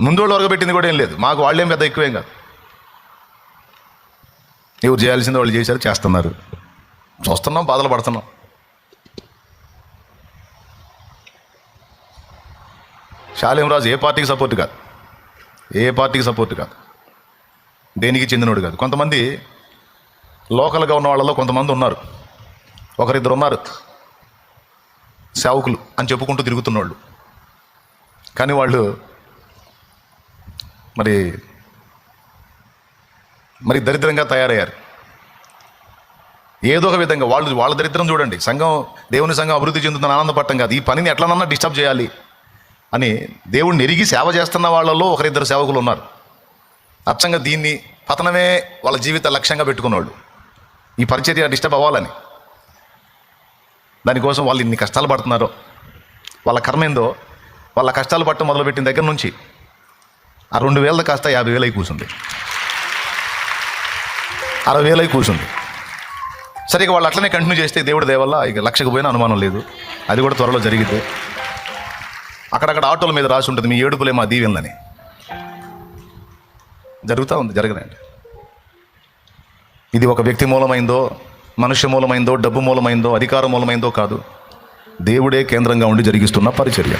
ముందు వాళ్ళు ఒరగబెట్టింది కూడా ఏం లేదు. మాకు వాళ్ళేం పెద్ద ఎక్కువేం కాదు. ఎవరు చేయాల్సింది వాళ్ళు చేశారు చేస్తున్నారు. చూస్తున్నాం బాధలు పడుతున్నాం. రాజు ఏ పార్టీకి సపోర్ట్ కాదు. ఏ పార్టీకి సపోర్ట్ కాదు. దేనికి చెందినోడు కాదు. కొంతమంది లోకల్గా ఉన్న వాళ్ళలో కొంతమంది ఉన్నారు. ఒకరిద్దరు ఉన్నారు. సేవకులు అని చెప్పుకుంటూ తిరుగుతున్నోళ్ళు. కానీ వాళ్ళు మరి మరి దరిద్రంగా తయారయ్యారు. ఏదో ఒక విధంగా వాళ్ళు వాళ్ళ దరిద్రం చూడండి. సంఘం దేవుని సంఘం అభివృద్ధి చెందుతున్న ఆనందపడటం కాదు. ఈ పనిని ఎట్లనన్నా డిస్టర్బ్ చేయాలి అని దేవుణ్ణి ఎరిగి సేవ చేస్తున్న వాళ్ళలో ఒకరిద్దరు సేవకులు ఉన్నారు. అచ్చంగా దీన్ని పతనమే వాళ్ళ జీవిత లక్ష్యంగా పెట్టుకున్నవాళ్ళు ఈ పరిచర్య డిస్టర్బ్ అవ్వాలని. దానికోసం వాళ్ళు ఇన్ని కష్టాలు పడుతున్నారో వాళ్ళ కర్మ ఏందో వాళ్ళ కష్టాలు పట్టడం మొదలుపెట్టిన దగ్గర నుంచి ఆ రెండు వేలది కాస్త యాభై వేలై కూర్చుంది అరవై వేలై కూర్చుంది సరే ఇక వాళ్ళు అట్లనే కంటిన్యూ చేస్తే దేవుడి దేవల్ల ఇక లక్షకు పోయిన అనుమానం లేదు. అది కూడా త్వరలో జరిగితే. అక్కడక్కడ ఆటోల మీద రాసి ఉంటుంది మీ ఏడుపులే మా దీవెనలని. జరుగుతూ ఉంది జరగనండి ఇది ఒక వ్యక్తి మూలమైందో మనుష్య మూలమైందో డబ్బు మూలమైందో అధికారం మూలమైందో కాదు. దేవుడే కేంద్రంగా ఉండి జరిగిస్తున్న పరిచర్య.